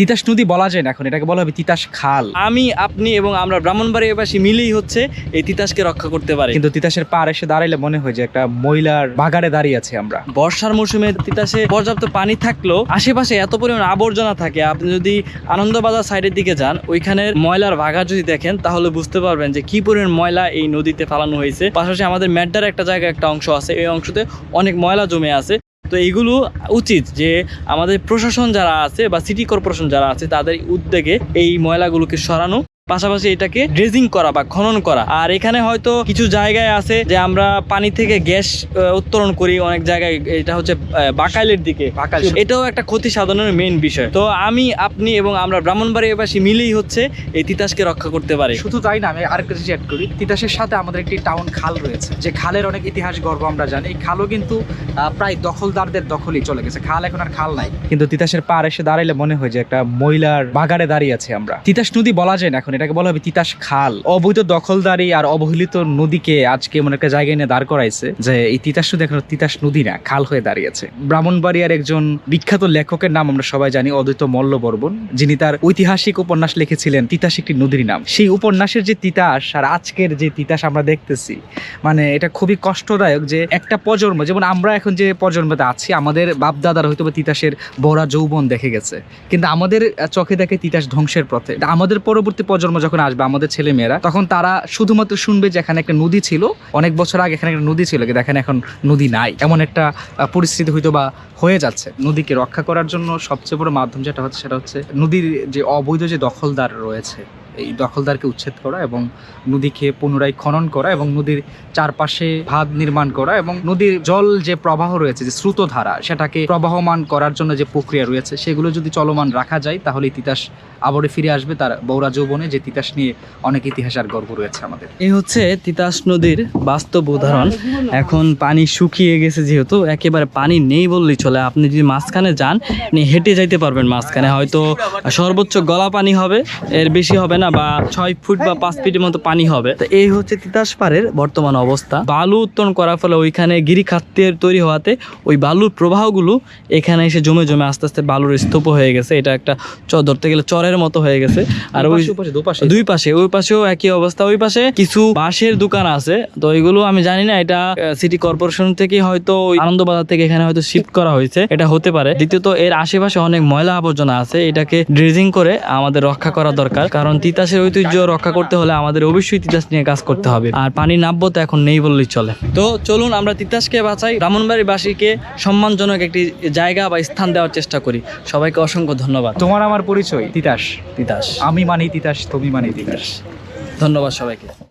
তিতাস নদী বলা যায় না এখন এটাকে বলা হবে তিতাস খাল। আমি আপনি এবং আমরা ব্রাহ্মণবাড়ি এবাসী মিলেই হচ্ছে এই তিতাসকে রক্ষা করতে পারি। কিন্তু তিতাসের পার এসে দাঁড়াইলে মনে হয় যে একটা মহিলার বাগারে দাঁড়িয়ে আছে আমরা। বর্ষার মৌসুমে তিতাসে পর্যাপ্ত পানি থাকলেও আশেপাশে এত পরিমাণ আবর্জনা থাকে আপনি যদি আনন্দবাজার সাইডের দিকে যান ওইখানের ময়লার ভাগা যদি দেখেন তাহলে বুঝতে পারবেন যে কি পরিমাণ ময়লা এই নদীতে ফালানো হয়েছে। পাশাপাশি আমাদের ম্যাড্ডার একটা জায়গায় একটা অংশ আছে এই অংশতে অনেক ময়লা জমে আছে। তো এইগুলো উচিত যে আমাদের প্রশাসন যারা আছে বা সিটি কর্পোরেশন যারা আছে, তাদের উদ্যোগে এই ময়লাগুলোকে সরানো। পাশাপাশি এটাকে ড্রেজিং করা বা খনন করা। আর এখানে হয়তো কিছু জায়গায় আছে যে আমরা পানি থেকে গ্যাস উত্তোলন করি অনেক জায়গায়। এটা হচ্ছে বাকাইলের দিকে। এটাও একটা ক্ষতি সাধনের মেইন বিষয়। তো আমি আপনি এবং আমরা ব্রাহ্মণবাড়ি এবাসী মিলেই হচ্ছে এই তিতাসকে রক্ষা করতে পারি। শুধু তাই না আমি আরেকটা জিনিস অ্যাড করি। তিতাসের সাথে আমাদের একটি টাউন খাল রয়েছে। যে খালের অনেক ইতিহাস গর্ব আমরা জানি। এই খালও কিন্তু প্রায় দখলদারদের দখলই চলে গেছে। খাল এখন আর খাল নাই। কিন্তু তিতাসের পার এসে দাঁড়াইলে মনে হয় যে একটা মহিলার বাগানে দাঁড়িয়ে আছে আমরা। তিতাস নদী বলা যায় না এখন এটাকে বলা হবে তিতাস খাল। অবৈধ দখলদারি আর অবহেলিত নদীকে আজকে এমন একটা জায়গায় নিয়ে দাঁড় করাইছে যে এই তিতাস নদী এখন তিতাস নদী না, খাল হয়ে দাঁড়িয়েছে। ব্রাহ্মণবাড়িয়ার একজন বিখ্যাত লেখকের নাম আমরা সবাই জানি, অদ্বৈত মল্ল বর্মন। যিনি তার ঐতিহাসিক উপন্যাস লিখেছিলেন, তিতাস একটি নদীর নাম। সেই উপন্যাসের যে তিতাস আর আজকের যে তিতাস আমরা দেখতেছি মানে এটা খুবই কষ্টদায়ক যে একটা প্রজন্ম, যেমন আমরা এখন যে প্রজন্মতে আছি, আমাদের বাপ দাদার হয়তো তিতাসের বড়া যৌবন দেখে গেছে। কিন্তু আমাদের চোখে দেখে তিতাস ধ্বংসের পথে। আমাদের পরবর্তী প্রজন্ম যখন আসবে, আমাদের ছেলে মেয়েরা তখন তারা শুধুমাত্র শুনবে যে এখানে একটা নদী ছিল। অনেক বছর আগে এখানে একটা নদী ছিল এখানে এখন নদী নাই। এমন একটা পরিস্থিতি হয়তো বা হয়ে যাচ্ছে। নদীকে রক্ষা করার জন্য সবচেয়ে বড় মাধ্যম যেটা হচ্ছে, সেটা হচ্ছে নদীর যে অবৈধ যে দখলদার রয়েছে। এই দখলদারকে উচ্ছেদ করা এবং নদীকে পুনরায় খনন করা এবং নদীর চারপাশে ভাত নির্মাণ করা এবং নদীর জল যে প্রবাহ রয়েছে, যে স্রোতধারা, সেটাকে প্রবাহমান করার জন্য যে প্রক্রিয়া রয়েছে, সেগুলো যদি চলমান রাখা যায় তাহলে তিতাস আবারও ফিরে আসবে তার বৌরা যৌবনে, যে তিতাস নিয়ে অনেক ইতিহাস আর গর্ব রয়েছে আমাদের। এই হচ্ছে তিতাস নদীর বাস্তব উদাহরণ। এখন পানি শুকিয়ে গেছে যেহেতু, একেবারে পানি নেই বললেই চলে। আপনি যদি মাঝখানে যান, আপনি হেঁটে যাইতে পারবেন মাঝখানে। হয়তো সর্বোচ্চ গলা পানি হবে, এর বেশি হবে না। বা ছয় ফুট বা পাঁচ ফিটের মতো পানি হবে। তো এই হচ্ছে তিতাস পাড়ের বর্তমান অবস্থা। বালু উত্তোলন করার ফলে ওইখানে গিরিখাতের তৈরি হওয়াতে ওই বালুর প্রবাহগুলো এখানে এসে জমে জমে আস্তে আস্তে বালুর স্তূপ হয়ে গেছে। এটা একটা চ ধরতে গেলে চরের মতো হয়ে গেছে। আর ওই দুই পাশে ওই পাশেও একই অবস্থা। ওই পাশে কিছু বাঁশের দোকান আছে। তো এগুলো আমি জানি না এটা সিটি কর্পোরেশন থেকে হয়তো আনন্দবাজার থেকে এখানে হয়তো শিফট করা হয়েছে। এটা হতে পারে। দ্বিতীয়ত এর আশেপাশে অনেক ময়লা আবর্জনা আছে। এটাকে ড্রেজিং করে আমাদের রক্ষা করা দরকার। কারণ তিতাসের ঐতিহ্য রক্ষা করতে হলে আমাদের অবশ্যই তিতাস নিয়ে কাজ করতে হবে। আর পানি নাব্য তো এখন নেই বললেই চলে। তো চলুন আমরা তিতাসকে বাঁচাই। ব্রাহ্মণবাড়িবাসীকে সম্মানজনক একটি জায়গা বা স্থান দেওয়ার চেষ্টা করি। সবাইকে অসংখ্য ধন্যবাদ। তোমার আমার পরিচয় তিতাস। তিতাস। আমি মানি তিতাস তুমি মানি তিতাস। ধন্যবাদ সবাইকে।